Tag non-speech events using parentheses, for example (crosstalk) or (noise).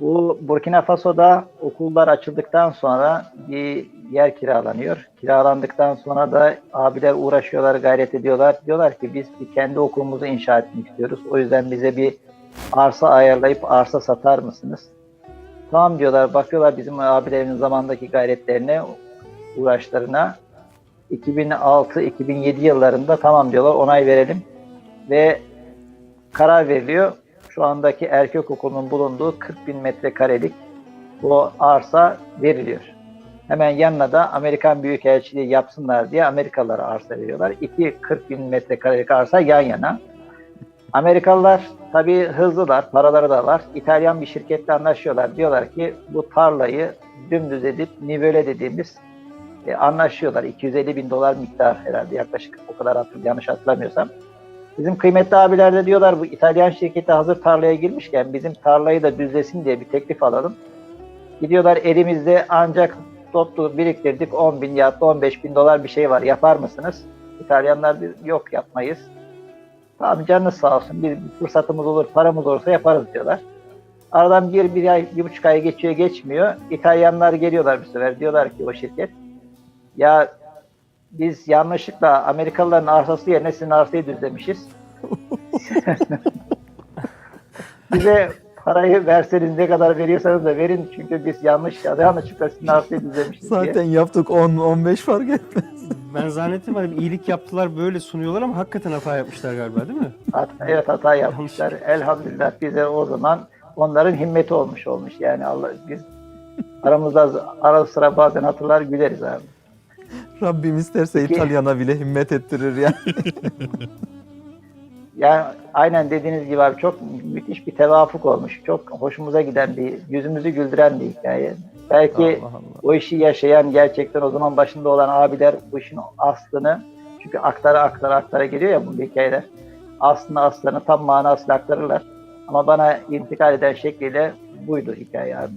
Bu Burkina Faso'da okullar açıldıktan sonra bir yer kiralanıyor. Kiralandıktan sonra da abiler uğraşıyorlar, gayret ediyorlar. Diyorlar ki biz bir kendi okulumuzu inşa etmek istiyoruz. O yüzden bize bir arsa ayarlayıp arsa satar mısınız? Tamam diyorlar, bakıyorlar bizim abilerin zamandaki gayretlerine, uğraşlarına. 2006-2007 yıllarında tamam diyorlar, onay verelim. Ve karar veriliyor. Şu andaki erkek okulunun bulunduğu 40 bin metrekarelik bu arsa veriliyor. Hemen yanına da Amerikan Büyükelçiliği yapsınlar diye Amerikalılara arsa veriyorlar. İki 40 bin metrekarelik arsa yan yana. Amerikalılar tabii hızlılar, paraları da var. İtalyan bir şirketle anlaşıyorlar. Diyorlar ki bu tarlayı dümdüz edip nivele dediğimiz e, anlaşıyorlar. 250 bin dolar miktar herhalde yaklaşık o kadar hatırlıyorum, yanlış hatırlamıyorsam. Bizim kıymetli abiler de diyorlar bu İtalyan şirketi hazır tarlaya girmişken bizim tarlayı da düzlesin diye bir teklif alalım. Gidiyorlar elimizde ancak toplu biriktirdik 10 bin ya da 15 bin dolar bir şey var yapar mısınız? İtalyanlar bir yok yapmayız. Tamam canınız sağ olsun bir fırsatımız olur paramız olursa yaparız diyorlar. Aradan bir, bir ay, bir buçuk ay geçiyor geçmiyor. İtalyanlar geliyorlar bir sefer diyorlar ki o şirket ya biz yanlışlıkla Amerikalıların arsası yerine sizin arsayı düzlemişiz. (laughs) Bize parayı verseniz ne kadar veriyorsanız da verin çünkü biz yanlış yanlışlıkla sizin arsayı düzlemişiz diye. Zaten yaptık 10-15 fark etmez. Ben zannettim hani iyilik yaptılar böyle sunuyorlar ama hakikaten hata yapmışlar galiba değil mi? Hat- evet hata yapmışlar. Elhamdülillah bize o zaman onların himmeti olmuş olmuş. Yani Allah biz aramızda ara sıra bazen hatırlar güleriz abi. Rabbim isterse. İtalyana bile himmet ettirir yani. (laughs) Yani aynen dediğiniz gibi abi çok müthiş bir tevafuk olmuş. Çok hoşumuza giden bir, yüzümüzü güldüren bir hikaye. Belki Allah Allah. o işi yaşayan gerçekten o zaman başında olan abiler bu işin aslını çünkü aktara aktara aktara geliyor ya bu hikayeler. Aslını aslını tam manasıyla aktarırlar. Ama bana intikal eden şekliyle buydu hikaye abi.